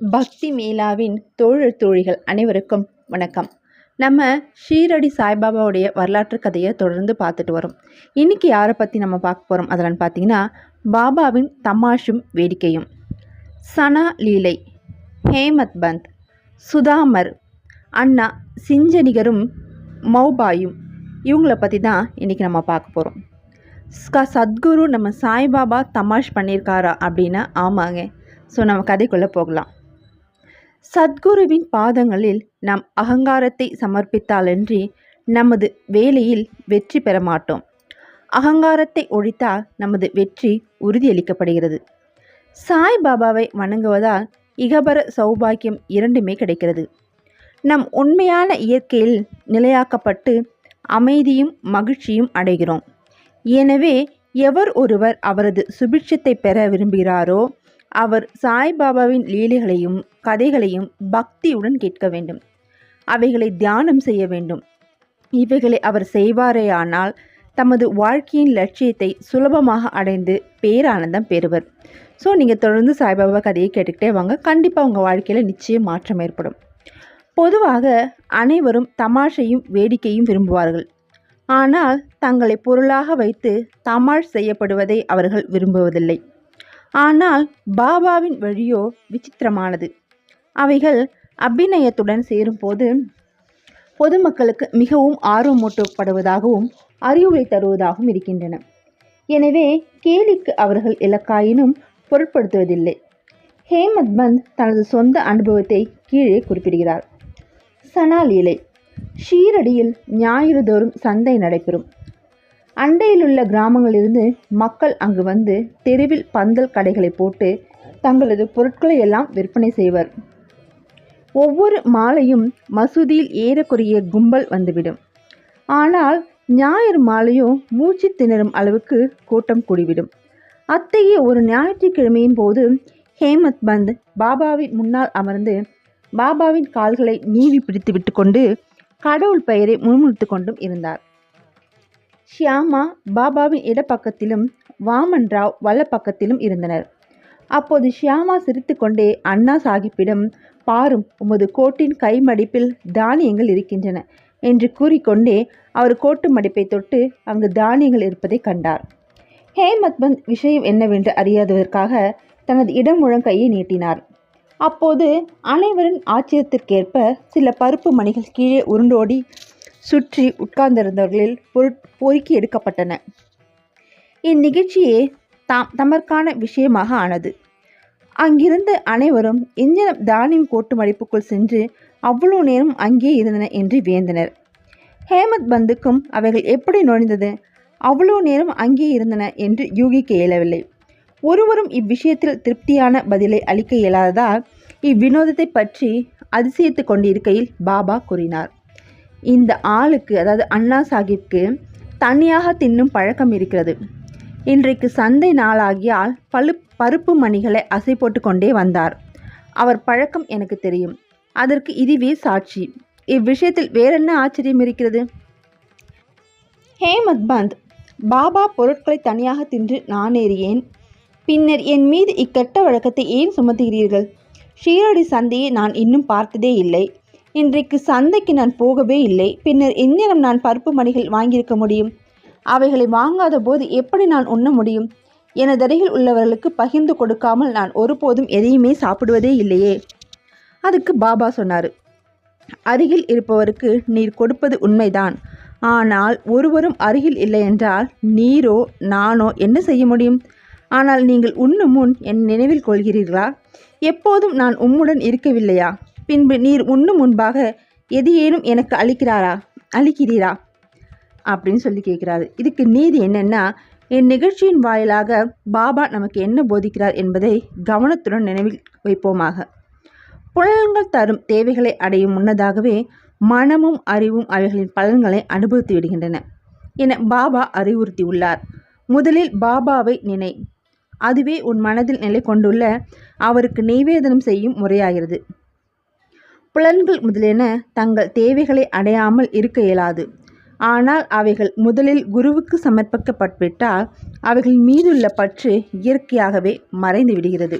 பக்தி மேலாவின் தோழர் தோழிகள் அனைவருக்கும் வணக்கம். நம்ம ஷீரடி சாய்பாபாவுடைய வரலாற்று கதையை தொடர்ந்து பார்த்துட்டு வரோம். இன்றைக்கி யாரை பற்றி நம்ம பார்க்க போகிறோம் அதெல்லாம் பார்த்தீங்கன்னா பாபாவின் தமாஷும் வேடிக்கையும். சனா லீலை ஹேமத் பந்த் சுதாமர் அண்ணா சிஞ்சனிகரும் மௌபாயும் இவங்கள பற்றி தான் இன்றைக்கி நம்ம பார்க்க போகிறோம் ஸ்க சத்குரு நம்ம சாய்பாபா தமாஷ் பண்ணியிருக்காரா அப்படின்னா ஆமாங்க. ஸோ நம்ம கதைக்குள்ளே போகலாம். சத்குருவின் பாதங்களில் நாம் அகங்காரத்தை சமர்ப்பித்தாலன்றி நமது வேலையில் வெற்றி பெற மாட்டோம் அகங்காரத்தை ஒழித்தால் நமது வெற்றி உறுதியளிக்கப்படுகிறது. சாய்பாபாவை வணங்குவதால் இகபர சௌபாக்கியம் இரண்டுமே கிடைக்கிறது. நம் உண்மையான இயற்கையில் நிலையாக்கப்பட்டு அமைதியும் மகிழ்ச்சியும் அடைகிறோம். எனவே எவர் ஒருவர் அவரது சுபிட்சத்தை பெற விரும்புகிறாரோ அவர் சாய்பாபாவின் லீலைகளையும் கதைகளையும் பக்தியுடன் கேட்க வேண்டும். அவைகளை தியானம் செய்ய வேண்டும். இவைகளை அவர் செய்வாரேயானால் தமது வாழ்க்கையின் லட்சியத்தை சுலபமாக அடைந்து பேரானந்தம் பெறுவர். ஸோ நீங்கள் தொடர்ந்து சாய்பாபா கதையை கேட்டுக்கிட்டே வாங்க. கண்டிப்பாக உங்கள் வாழ்க்கையில் நிச்சயம் மாற்றம் ஏற்படும். பொதுவாக அனைவரும் தமாஷையும் வேடிக்கையும் விரும்புவார்கள். ஆனால் தங்களை பொருளாக வைத்து தமாஷ் செய்யப்படுவதை அவர்கள் விரும்புவதில்லை. ஆனால் பாபாவின் வழியோ விசித்திரமானது. அவைகள் அபிநயத்துடன் சேரும்போது பொதுமக்களுக்கு மிகவும் ஆர்வமூட்டப்படுவதாகவும் அறிவுரை தருவதாகவும் இருக்கின்றன. எனவே கேலிக்கு அவர்கள் இலக்காயினும் பொருட்படுத்துவதில்லை. ஹேமத் பந்த் தனது சொந்த அனுபவத்தை கீழே குறிப்பிடுகிறார். சனா லீலை ஷீரடியில் ஞாயிறு தோறும் சந்தை நடைபெறும். அண்டையிலுள்ள கிராமங்களிலிருந்து மக்கள் அங்கு வந்து தெருவில் பந்தல் கடைகளை போட்டு தங்களது பொருட்களை எல்லாம் விற்பனை செய்வர். ஒவ்வொரு மாலையும் மசூதியில் ஏறக்குறைய கும்பல் வந்துவிடும். ஆனால் ஞாயிறு மாலையும் மூச்சு திணறும் அளவுக்கு கூட்டம் கூடிவிடும். அத்தகைய ஒரு ஞாயிற்றுக்கிழமையின் போது ஹேமத் பந்த் பாபாவின் முன்னால் அமர்ந்து பாபாவின் கால்களை நீவி பிடித்து விட்டு கொண்டு கடவுள் பெயரை முன்முறுத்து கொண்டும் இருந்தார். ஷியாமா பாபாவின் இடப்பக்கத்திலும் வாமன் ராவ் வலப்பக்கத்திலும் இருந்தனர். அப்போது ஷியாமா சிரித்துக்கொண்டே அண்ணா சாஹிப்பிடம் பாரும் உமது கோட்டின் கைமடிப்பில் தானியங்கள் இருக்கின்றன என்று கூறிக்கொண்டே அவர் கோட்டு மடிப்பை தொட்டு அங்கு தானியங்கள் இருப்பதை கண்டார். ஹேமத்மந்த் விஷயம் என்னவென்று அறியாததற்காக தனது இடம் முழங்கையை நீட்டினார். அப்போது அனைவரின் ஆச்சரியத்திற்கேற்ப சில பருப்பு மணிகள் கீழே உருண்டோடி சுற்றி உட்கார்ந்திருந்தவர்களில் பொருட் பொறுக்கி எடுக்கப்பட்டன. இந்நிகழ்ச்சியே தாம் தமர்க்கான விஷயமாக ஆனது. அங்கிருந்த அனைவரும் இஞ்சனம் தானியம் கோட்டு மடிப்புக்குள் சென்று அவ்வளோ நேரம் அங்கே இருந்தன என்று வியந்தனர். ஹேமத் பந்துக்கும் அவைகள் எப்படி நுழைந்தது? அவ்வளோ நேரம் அங்கே இருந்தன என்று யூகிக்க இயலவில்லை. ஒருவரும் இவ்விஷயத்தில் திருப்தியான பதிலை அளிக்க இயலாததால் இவ்வினோதத்தை பற்றி அதிசயித்து கொண்டிருக்கையில் பாபா கூறினார். இந்த ஆளுக்கு அதாவது அண்ணா சாஹிப்க்கு தனியாக தின்னும் பழக்கம் இருக்கிறது. இன்றைக்கு சந்தை நாளாகியால் பழு பருப்பு மணிகளை அசை போட்டு கொண்டே வந்தார். அவர் பழக்கம் எனக்கு தெரியும். அதற்கு இதுவே சாட்சி. இவ்விஷயத்தில் வேறென்ன ஆச்சரியம் இருக்கிறது? ஹேமத் பந்த் பாபா பொருட்களை தனியாக தின்று நானேறியேன் பின்னர் என் மீது இக்கெட்ட வழக்கத்தை ஏன் சுமத்துகிறீர்கள்? ஷீரடி சந்தையை நான் இன்னும் பார்த்ததே இல்லை. இன்றைக்கு சந்தைக்கு நான் போகவே இல்லை. பின்னர் எந்நேரம் நான் பருப்பு மணிகள் வாங்கியிருக்க முடியும்? அவைகளை வாங்காத போது எப்படி நான் உண்ண முடியும்? எனதருகில் உள்ளவர்களுக்கு பகிர்ந்து கொடுக்காமல் நான் ஒருபோதும் எதையுமே சாப்பிடுவதே இல்லையே. அதுக்கு பாபா சொன்னார் அருகில் இருப்பவருக்கு நீர் கொடுப்பது உண்மைதான். ஆனால் ஒருவரும் அருகில் இல்லை என்றால் நீரோ நானோ என்ன செய்ய முடியும்? ஆனால் நீங்கள் உண்ணும் முன் என் நினைவில் கொள்கிறீர்களா? எப்போதும் நான் உம்முடன் இருக்கவில்லையா? பின்பு நீர் உண்ணும் முன்பாக எது ஏனும் எனக்கு அளிக்கிறாரா? அளிக்கிறீரா? அப்படின்னு சொல்லி கேட்குறாரு. இதுக்கு நீதி என்னென்னா என் நிகழ்ச்சியின் வாயிலாக பாபா நமக்கு என்ன போதிக்கிறார் என்பதை கவனத்துடன் நினைவில் வைப்போமாக. புலன்கள் தரும் தேவைகளை அடையும் முன்னதாகவே மனமும் அறிவும் அவைகளின் பலன்களை அனுபவித்து விடுகின்றன என பாபா அறிவுறுத்தியுள்ளார். முதலில் பாபாவை நினை. அதுவே உன் மனதில் நிலை கொண்டுள்ள அவருக்கு நெய்வேதனம் செய்யும் முறையாகிறது. புலன்கள் முதலியன தங்கள் தேவைகளை அடையாமல் இருக்க இயலாது. ஆனால் அவைகள் முதலில் குருவுக்கு சமர்ப்பிக்கப்பட்டுவிட்டால் அவைகள் மீதுள்ள பற்று இயற்கையாகவே மறைந்து விடுகிறது.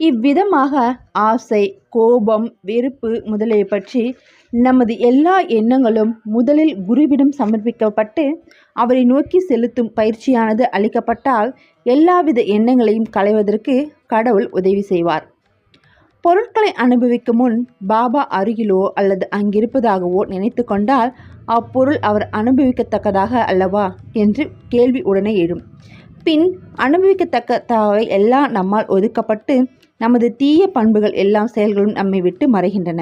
இவ்விதமாக ஆசை கோபம் வெறுப்பு முதலிய பற்றி நமது எல்லா எண்ணங்களும் முதலில் குருவிடம் சமர்ப்பிக்கப்பட்டு அவரை நோக்கி செலுத்தும் பயிற்சியானது அளிக்கப்பட்டால் எல்லாவித எண்ணங்களையும் களைவதற்கு கடவுள் உதவி செய்வார். பொருட்களை அனுபவிக்கும் முன் பாபா அருகிலோ அல்லது அங்கிருப்பதாகவோ நினைத்து கொண்டால் அப்பொருள் அவர் அனுபவிக்கத்தக்கதாக அல்லவா என்று கேள்வி உடனே எழும். பின் அனுபவிக்கத்தக்கதாக எல்லாம் நம்மால் ஒதுக்கப்பட்டு நமது தீய பண்புகள் எல்லாம் செயல்களும் நம்மை விட்டு மறைகின்றன.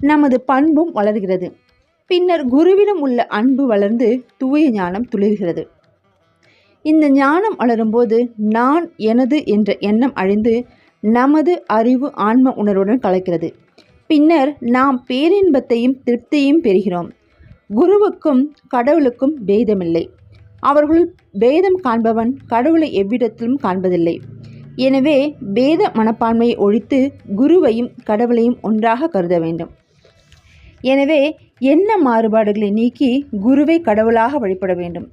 நமது பண்பும் வளர்கிறது. பின்னர் குருவிடம் உள்ள அன்பு வளர்ந்து தூய ஞானம் துளிர்கிறது. இந்த ஞானம் வளரும்போது நான் எனது என்ற எண்ணம் அழிந்து நமது அறிவு ஆன்ம உணர்வுடன் கலக்கிறது. பின்னர் நாம் பேரின்பத்தையும் திருப்தியையும் பெறுகிறோம். குருவுக்கும் கடவுளுக்கும் பேதமில்லை. அவர்களுள் பேதம் காண்பவன் கடவுளை எவ்விடத்திலும் காண்பதில்லை. எனவே பேத மனப்பான்மையை ஒழித்து குருவையும் கடவுளையும் ஒன்றாக கருத வேண்டும். எனவே என்ன மாறுபாடுகளை நீக்கி குருவை கடவுளாக வழிபட வேண்டும்?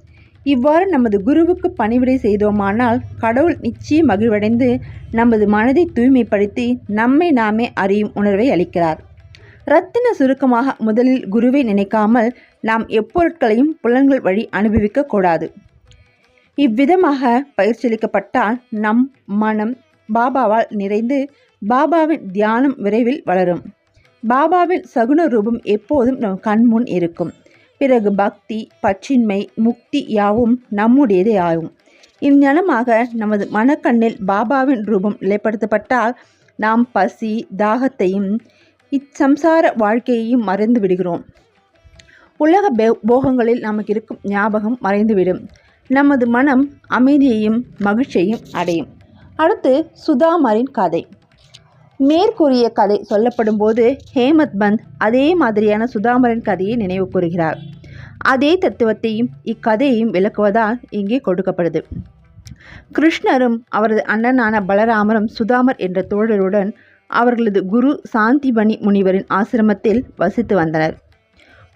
இவ்வாறு நமது குருவுக்கு பணிவிடை செய்தோமானால் கடவுள் நிச்சயம் மகிழ்வடைந்து நமது மனதை தூய்மைப்படுத்தி நம்மை நாமே அறியும் உணர்வை அளிக்கிறார். ரத்தின சுருக்கமாக முதலில் குருவை நினைக்காமல் நாம் எப்பொருட்களையும் புலன்கள் வழி அனுபவிக்க கூடாது. இவ்விதமாக பயிற்சியளிக்கப்பட்டால் நம் மனம் பாபாவால் நிறைந்து பாபாவின் தியானம் விரைவில் வளரும். பாபாவின் சகுன ரூபம் எப்போதும் நம் கண்முன் இருக்கும். பிறகு பக்தி பற்றின்மை முக்தி யாவும் நம்முடையதே ஆகும். இந்நலமாக நமது மனக்கண்ணில் பாபாவின் ரூபம் நிலைப்படுத்தப்பட்டால் நாம் பசி தாகத்தையும் இச்சம்சார வாழ்க்கையையும் மறைந்து விடுகிறோம். உலக போகங்களில் நமக்கு இருக்கும் ஞாபகம் மறைந்துவிடும். நமது மனம் அமைதியையும் மகிழ்ச்சியையும் அடையும். அடுத்து சுதாமரின் கதை. மேற்கூறிய கதை சொல்லப்படும் போது ஹேமத் பந்த் அதே மாதிரியான சுதாமரன் கதையை நினைவு கூறுகிறார். அதே தத்துவத்தையும் இக்கதையையும் விளக்குவதால் இங்கே கொடுக்கப்படுது. கிருஷ்ணரும் அவரது அண்ணனான பலராமரும் சுதாமர் என்ற தோழருடன் அவர்களது குரு சாந்திபணி முனிவரின் ஆசிரமத்தில் வசித்து வந்தனர்.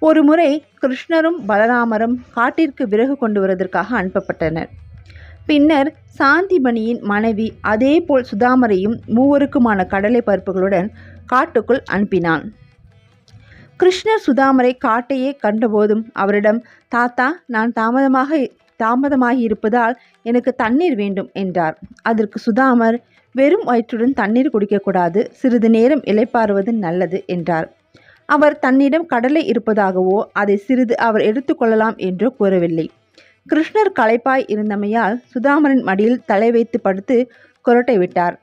ஒரு முறை கிருஷ்ணரும் பலராமரும் காட்டிற்கு விறகு கொண்டு வருவதற்காக அனுப்பப்பட்டனர். பின்னர் சாந்திமணியின் மனைவி அதேபோல் சுதாமரையும் மூவருக்குமான கடலை பருப்புகளுடன் காட்டுக்குள் அனுப்பினான். கிருஷ்ணர் சுதாமரை காட்டையே கண்டபோதும் அவரிடம் தாத்தா நான் தாமதமாக தாமதமாகி இருப்பதால் எனக்கு தண்ணீர் வேண்டும் என்றார். அதற்கு சுதாமர் வெறும் வயிற்றுடன் தண்ணீர் குடிக்கக்கூடாது சிறிது நேரம் இலைப்பாறுவது நல்லது என்றார். அவர் தன்னிடம் கடலை இருப்பதாகவோ அதை சிறிது அவர் எடுத்துக்கொள்ளலாம் என்றோ கூறவில்லை. கிருஷ்ணர் களைப்பாய் இருந்தமையால் சுதாமரின் மடியில் தலை வைத்து படுத்து குரட்டை விட்டார்.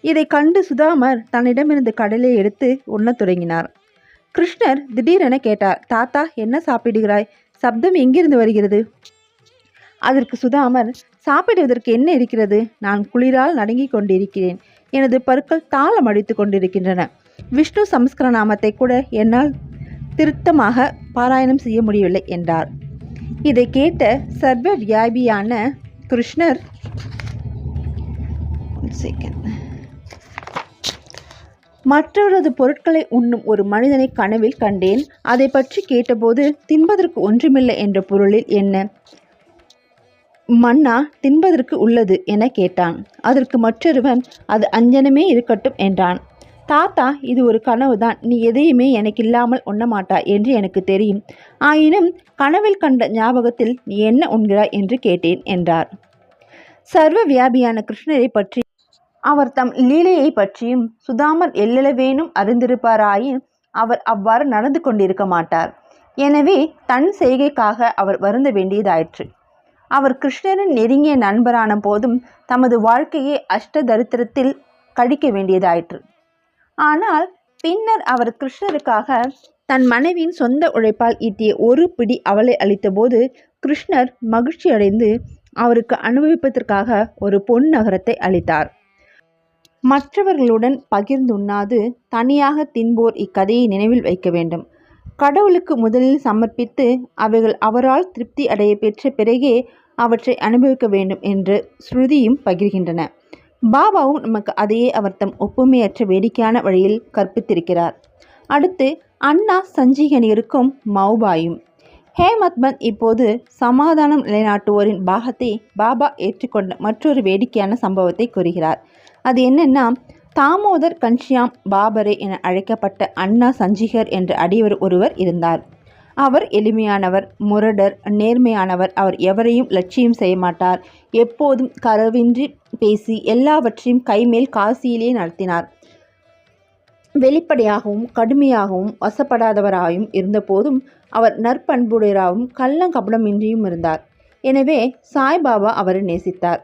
இதை கண்டு சுதாமர் தன்னிடமிருந்து கடலை எடுத்து உண்ணத் தொடங்கினார். கிருஷ்ணர் திடீரென கேட்டார் தாத்தா என்ன சாப்பிடுகிறாய்? சப்தம் எங்கிருந்து வருகிறது? அதற்கு சுதாமர் சாப்பிடுவதற்கு என்ன இருக்கிறது? நான் குளிரால் நடுங்கிக் கொண்டிருக்கிறேன். எனது பற்கள் தாளம் அடித்து கொண்டிருக்கின்றன. விஷ்ணு சமஸ்கர நாமத்தை கூட என்னால் திருத்தமாக பாராயணம் செய்ய முடியவில்லை என்றார். இதை கேட்ட சர்வ வியாபியான கிருஷ்ணர் மற்றவரது பொருட்களை உண்ணும் ஒரு மனிதனை கனவில் கண்டேன். அதை பற்றி கேட்டபோது தின்பதற்கு ஒன்றுமில்லை என்ற பொருளில் என்ன? மன்னா தின்பதற்கு உள்ளது என கேட்டான். அதற்கு மற்றொருவன் அது அஞ்சனமே இருக்கட்டும் என்றான். தாத்தா இது ஒரு கனவுதான். நீ எதையுமே எனக்கு இல்லாமல் உண்ணமாட்டாள் என்று எனக்கு தெரியும். ஆயினும் கனவில் கண்ட ஞாபகத்தில் நீ என்ன உண்கிறாய் என்று கேட்டேன் என்றார். சர்வ வியாபியான கிருஷ்ணரை பற்றி அவர் தம் லீலையை பற்றியும் சுதாமர் எல்லளவேனும் அறிந்திருப்பாராயின் அவர் அவ்வாறு நடந்து கொண்டிருக்க மாட்டார். எனவே தன் செய்கைக்காக அவர் வருந்த வேண்டியதாயிற்று. அவர் கிருஷ்ணரின் நெருங்கிய நண்பரான போதும் தமது வாழ்க்கையை அஷ்ட தரித்திரத்தில் கழிக்க வேண்டியதாயிற்று. ஆனால் பின்னர் அவர் கிருஷ்ணருக்காக தன் மனைவியின் சொந்த உழைப்பால் ஈட்டிய ஒரு பிடி அவளை அளித்தபோது கிருஷ்ணர் மகிழ்ச்சி அடைந்து அவருக்கு அனுபவிப்பதற்காக ஒரு பொன் நகரத்தை அளித்தார். மற்றவர்களுடன் பகிர்ந்துண்ணாது தனியாக தின்போர் இக்கதையை நினைவில் வைக்க வேண்டும். கடவுளுக்கு முதலில் சமர்ப்பித்து அவைகள் அவரால் திருப்தி அடைய பெற்ற பிறகே அவற்றை அனுபவிக்க வேண்டும் என்று ஸ்ருதியும் பகிர்கின்றன. பாபாவும் நமக்கு அதையே அவர் தம் ஒப்புமையற்ற வேடிக்கையான வழியில் கற்பித்திருக்கிறார். அடுத்து அண்ணா சஞ்சீகனியருக்கும் மௌபாயும். ஹேமத்மன் இப்போது சமாதானம் நிலைநாட்டுவோரின் பாகத்தை பாபா ஏற்றுக்கொண்ட மற்றொரு வேடிக்கையான சம்பவத்தை கூறுகிறார். அது என்னென்னா தாமோதர் கன்ஷியாம் பாபரே என அழைக்கப்பட்ட அண்ணா சஞ்சிகர் என்ற அடியவர் ஒருவர் இருந்தார். அவர் எளிமையானவர் முரடர் நேர்மையானவர். அவர் எவரையும் லட்சியம் செய்ய மாட்டார். எப்போதும் கரவின்றி பேசி எல்லாவற்றையும் கைமேல் காசியிலே நடத்தினார். வெளிப்படையாகவும் கடுமையாகவும் வசப்படாதவராயும் இருந்தபோதும் அவர் நற்பண்புடையராகவும் கள்ளங்கபடமின்றியும் இருந்தார். எனவே சாய்பாபா அவரை நேசித்தார்.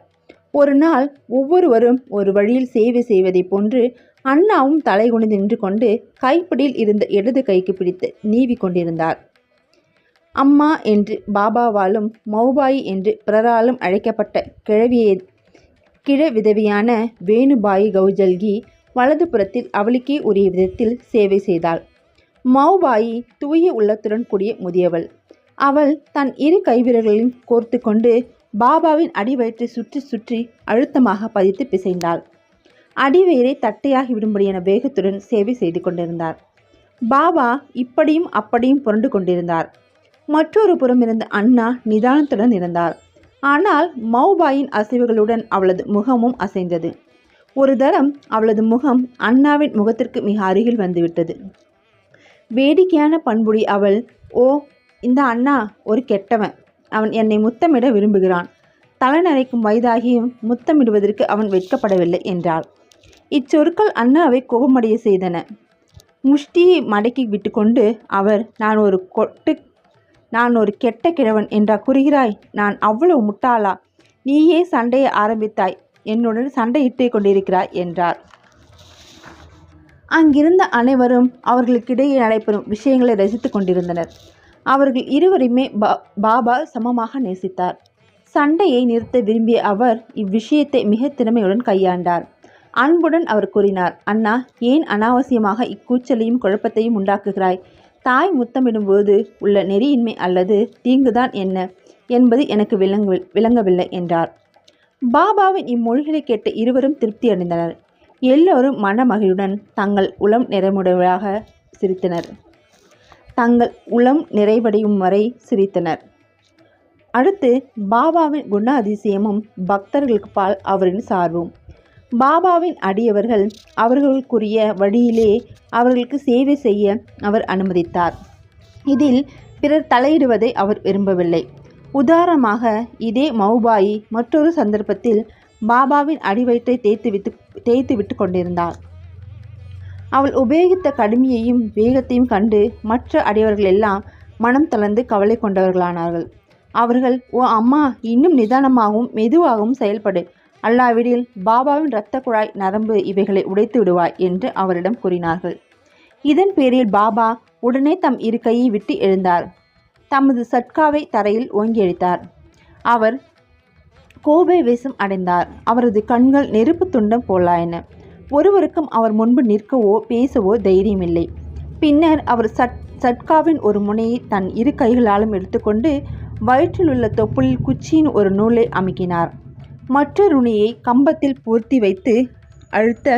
ஒரு நாள் ஒவ்வொருவரும் ஒரு வழியில் சேவை செய்வதைப் போன்று அண்ணாவும் தலை குனிந்து நின்று கொண்டு கைப்பிடியில் இருந்த இடது கைக்கு பிடித்து நீவி கொண்டிருந்தார். அம்மா என்று பாபாவாலும் மௌபாய் என்று பிறராலும் அழைக்கப்பட்ட கிழவியை கிழ விதவியான வேணுபாய் கௌஜல்கி வலதுபுறத்தில் அவளுக்கே உரிய விதத்தில் சேவை செய்தாள். மௌபாயி தூய உள்ளத்துடன் கூடிய முதியவள். அவள் தன் இரு கைவிரல்களையும் கோர்த்து கொண்டு பாபாவின் அடிவயிற்றை சுற்றி சுற்றி அழுத்தமாக பதித்து பிசைந்தாள். அடிவயிறை தட்டையாகி விடும்படியான வேகத்துடன் சேவை செய்து கொண்டிருந்தார். பாபா இப்படியும் அப்படியும் புரண்டு கொண்டிருந்தார். மற்றொரு புறம் இருந்த அண்ணா நிதானத்துடன் இருந்தார். ஆனால் மௌபாயின் அசைவுகளுடன் அவளது முகமும் அசைந்தது. ஒரு தரம் அவளது முகம் அண்ணாவின் முகத்திற்கு மிக அருகில் வந்துவிட்டது. வேடிக்கையான பண்புடி அவள் ஓ இந்த அண்ணா ஒரு கெட்டவன். அவன் என்னை முத்தமிட விரும்புகிறான். தலைநரைக்கும் வயதாகியும் முத்தமிடுவதற்கு அவன் வெட்கப்படவில்லை என்றாள். இச்சொற்கள் அண்ணாவை கோபமடைய செய்தன. முஷ்டியை மடக்கி விட்டுக்கொண்டு அவர் நான் ஒரு கொட்டு நான் ஒரு கெட்ட கிழவன் என்றா கூறுகிறாய்? நான் அவ்வளவு முட்டாளா? நீயே சண்டையை ஆரம்பித்தாய். என்னுடன் சண்டையிட்டு கொண்டிருக்கிறாய் என்றார். அங்கிருந்த அனைவரும் அவர்களுக்கிடையே நடைபெறும் விஷயங்களை ரசித்து கொண்டிருந்தனர். அவர்கள் இருவருமே பா பாபா சமமாக நேசித்தார். சண்டையை நிறுத்த விரும்பிய அவர் இவ்விஷயத்தை மிக திறமையுடன் கையாண்டார். அன்புடன் அவர் கூறினார் அண்ணா ஏன் அனாவசியமாக இக்கூச்சலையும் குழப்பத்தையும் உண்டாக்குகிறாய்? தாய் முத்தமிடும்போது உள்ள நெறியின்மை அல்லது தீங்குதான் என்ன என்பது எனக்கு விளங்கு விளங்கவில்லை என்றார். பாபாவின் இம்மொழிகளை கேட்ட இருவரும் திருப்தி அடைந்தனர். எல்லோரும் மனமகிழுடன் தங்கள் உளம் நிறைமுடையவராக சிரித்தனர். தங்கள் உளம் நிறைவடையும் வரை சிரித்தனர். அடுத்து பாபாவின் குண அதிசயமும் பக்தர்களுக்கு பால் அவரின் சார்பும். பாபாவின் அடியவர்கள் அவர்களுக்குரிய வழியிலே அவர்களுக்கு சேவை செய்ய அவர் அனுமதித்தார். இதில் பிறர் தலையிடுவதை அவர் விரும்பவில்லை. உதாரணமாக இதே மௌபாயி மற்றொரு சந்தர்ப்பத்தில் பாபாவின் அடிவயிற்றை தேய்த்து விட்டு தேய்த்து விட்டு கொண்டிருந்தார். அவள் உபயோகித்த கடுமையையும் வேகத்தையும் கண்டு மற்ற அடியவர்கள் எல்லாம் மனம் தளர்ந்து கவலை கொண்டவர்களானார்கள். அவர்கள் ஓ அம்மா இன்னும் நிதானமாகவும் மெதுவாகவும் செயல்படு. அல்லாவிடில் பாபாவின் இரத்த குழாய் நரம்பு இவைகளை உடைத்து விடுவாய் என்று அவரிடம் கூறினார்கள். இதன் பேரில் பாபா உடனே தம் இரு கையை விட்டு எழுந்தார். தமது சட்காவை தரையில் ஓங்கி அடித்தார். அவர் கோபை வேஷம் அடைந்தார். அவரது கண்கள் நெருப்பு துண்டம் போலாயின. ஒருவருக்கும் அவர் முன்பு நிற்கவோ பேசவோ தைரியமில்லை. பின்னர் அவர் சட் சட்காவின் ஒரு முனையை தன் இரு கைகளாலும் எடுத்துக்கொண்டு வயிற்றில் உள்ள தொப்புளில் குச்சியின் ஒரு நூலை அமுக்கினார். மற்ற நுனியை கம்பத்தில் பூர்த்தி வைத்து அழுத்த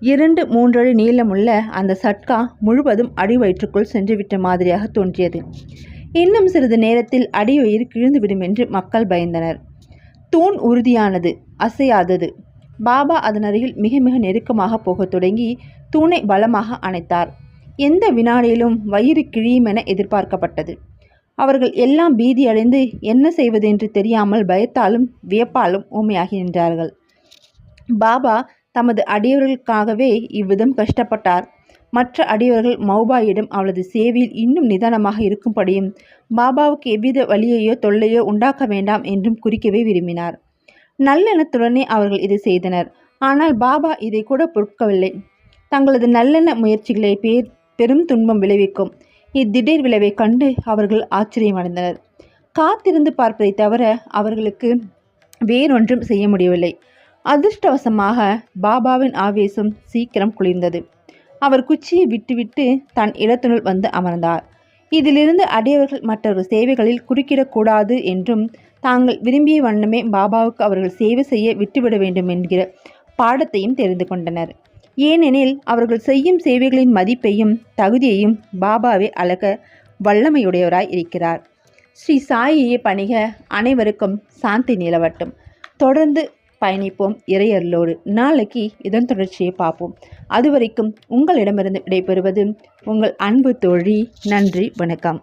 இரண்டு மூன்றடி நீளமுள்ள அந்த சட்கா முழுவதும் அடிவயிற்றுக்குள் சென்றுவிட்ட மாதிரியாக தோன்றியது. இன்னும் சிறிது நேரத்தில் அடிவயிறு கிழிந்துவிடும் என்று மக்கள் பயந்தனர். தூண் உறுதியானது அசையாதது. பாபா அதன் அருகில் மிக மிக நெருக்கமாக போகத் தொடங்கி தூணை பலமாக அணைத்தார். எந்த வினாடியிலும் வயிறு கிழியும் என எதிர்பார்க்கப்பட்டது. அவர்கள் எல்லாம் பீதியடைந்து என்ன செய்வது என்று தெரியாமல் பயத்தாலும் வியப்பாலும் ஊமையாகி நின்றார்கள். பாபா தமது அடியவர்களுக்காகவே இவ்விதம் கஷ்டப்பட்டார். மற்ற அடியவர்கள் மௌபாயிடம் அவளது சேவையில் இன்னும் நிதானமாக இருக்கும்படியும் பாபாவுக்கு எவ்வித வழியையோ தொல்லையோ உண்டாக்க வேண்டாம் என்றும் குறிக்கவே விரும்பினார். நல்லெண்ணத்துடனே அவர்கள் இதை செய்தனர். ஆனால் பாபா இதை கூட பொறுக்கவில்லை. தங்களது நல்லெண்ண முயற்சிகளை பேர் பெரும் துன்பம் விளைவிக்கும். இத்திடீர் விளைவை கண்டு அவர்கள் ஆச்சரியமடைந்தனர். காத்திருந்து பார்ப்பதை தவிர அவர்களுக்கு வேறொன்றும் செய்ய முடியவில்லை. அதிர்ஷ்டவசமாக பாபாவின் ஆவேசம் சீக்கிரம் குளிர்ந்தது. அவர் குச்சியை விட்டுவிட்டு தன் இடத்தினுள் வந்து அமர்ந்தார். இதிலிருந்து அடியவர்கள் மற்றொரு சேவைகளில் குறுக்கிடக்கூடாது என்றும் தாங்கள் விரும்பிய வண்ணமே பாபாவுக்கு அவர்கள் சேவை செய்ய விட்டுவிட வேண்டும் என்கிற பாடத்தையும் தெரிந்து கொண்டனர். ஏனெனில் அவர்கள் செய்யும் சேவைகளின் மதிப்பையும் தகுதியையும் பாபாவே அழக வல்லமையுடையவராய் இருக்கிறார். ஸ்ரீ சாயியை பணிக அனைவருக்கும் சாந்தி நிலவட்டும். தொடர்ந்து பயணிப்போம் இறையர்களோடு நாளைக்கு இதன் தொடர்ச்சியை பார்ப்போம். அதுவரைக்கும் உங்களிடமிருந்து விடைபெறுவது உங்கள் அன்பு தோழி நன்றி வணக்கம்.